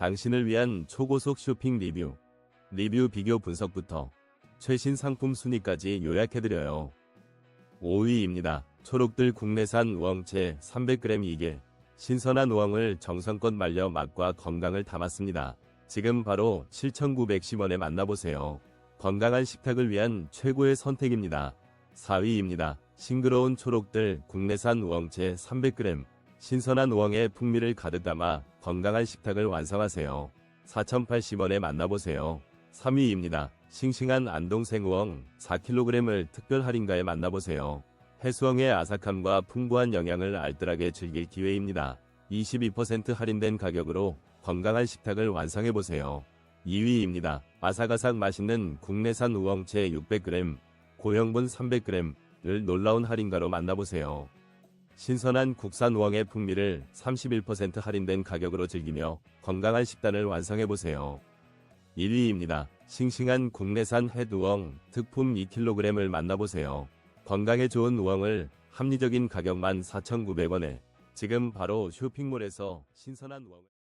당신을 위한 초고속 쇼핑 리뷰, 리뷰 비교 분석부터 최신 상품 순위까지 요약해드려요. 5위입니다. 초록들 국내산 우엉채 300g 이게 신선한 우엉을 정성껏 말려 맛과 건강을 담았습니다. 지금 바로 7,910원에 만나보세요. 건강한 식탁을 위한 최고의 선택입니다. 4위입니다. 싱그러운 초록들 국내산 우엉채 300g 신선한 우엉의 풍미를 가득 담아 건강한 식탁을 완성하세요. 4,080원에 만나보세요. 3위입니다. 싱싱한 안동생 우엉 4kg을 특별 할인가에 만나보세요. 해수엉의 아삭함과 풍부한 영양을 알뜰하게 즐길 기회입니다. 22% 할인된 가격으로 건강한 식탁을 완성해보세요. 2위입니다. 아삭아삭 맛있는 국내산 우엉채 600g, 고형분 300g을 놀라운 할인가로 만나보세요. 신선한 국산 우엉의 풍미를 31% 할인된 가격으로 즐기며 건강한 식단을 완성해보세요. 1위입니다. 싱싱한 국내산 햇우엉 특품 2kg을 만나보세요. 건강에 좋은 우엉을 합리적인 가격만 4,900원에 지금 바로 쇼핑몰에서 신선한 우엉을